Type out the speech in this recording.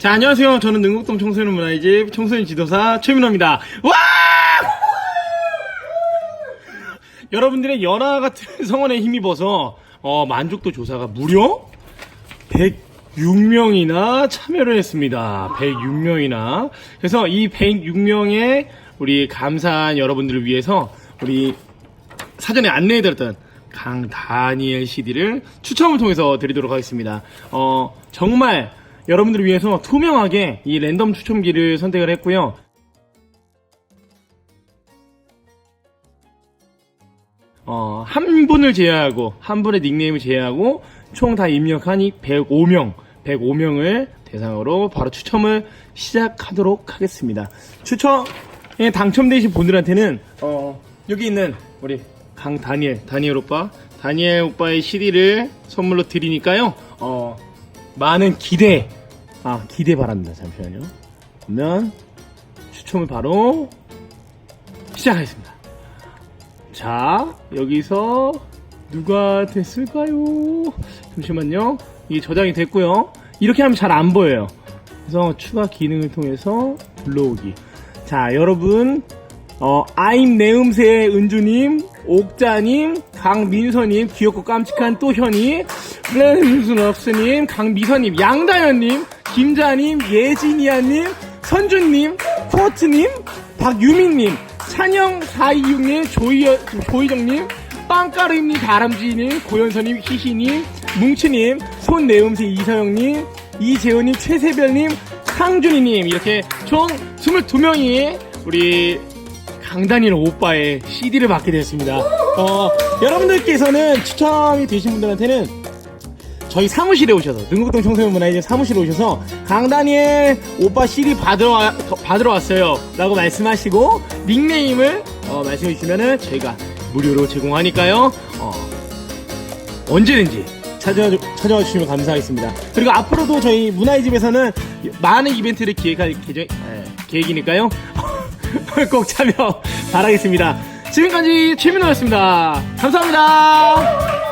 자, 안녕하세요. 저는 능곡동 청소년 문화의 집 청소년 지도사 최민호입니다. 와! 여러분들의 연화 같은 성원에 힘입어서 어, 만족도 조사가 무려 106명이나 참여를 했습니다. 106명이나. 그래서 이 106명의 우리 감사한 여러분들을 위해서 우리 사전에 안내해드렸던 강다니엘 CD를 추첨을 통해서 드리도록 하겠습니다. 어, 정말 여러분들을 위해서 투명하게 이 랜덤 추첨기를 선택을 했고요. 어, 한 분을 제외하고, 한 분의 닉네임을 제외하고, 총 다 입력하니 105명, 105명을 대상으로 바로 추첨을 시작하도록 하겠습니다. 추첨에 당첨되신 분들한테는, 어, 여기 있는 우리 강 다니엘, 다니엘 오빠, 다니엘 오빠의 CD를 선물로 드리니까요, 어, 많은 기대, 아, 기대 바랍니다. 잠시만요. 그러면 추첨을 바로 시작하겠습니다. 자, 여기서 누가 됐을까요? 잠시만요. 이게 저장이 됐고요. 이렇게 하면 잘 안 보여요. 그래서 추가 기능을 통해서 불러오기. 자, 여러분, 어, 아임 내음새 은주님, 옥자님, 강민서님, 귀엽고 깜찍한 또현이, 플랜스럭스님, 강미서님, 양다현님, 김자님, 예진이야님, 선준님, 포트님, 박유민님, 찬영 426님, 조이, 조희정님, 빵가루님, 다람쥐님, 고현서님, 희희님, 뭉치님, 손내음새 이서영님, 이재호님, 최세별님, 상준이님, 이렇게 총 22명이 우리 강다니엘 오빠의 CD를 받게 됐습니다. 어, 여러분들께서는 추첨이 되신 분들한테는 저희 사무실에 오셔서 능곡동 청소년 문화의 사무실에 오셔서 강다니엘 오빠 CD 받으러, 와- 받으러 왔어요. 라고 말씀하시고 닉네임을 어, 말씀해 주시면은 저희가 무료로 제공하니까요. 어, 언제든지 찾아와, 주- 찾아와 주시면 감사하겠습니다. 그리고 앞으로도 저희 문화의 집에서는 많은 이벤트를 기획할 계정, 에, 계획이니까요 꼭 참여 바라겠습니다. 지금까지 최민호였습니다. 감사합니다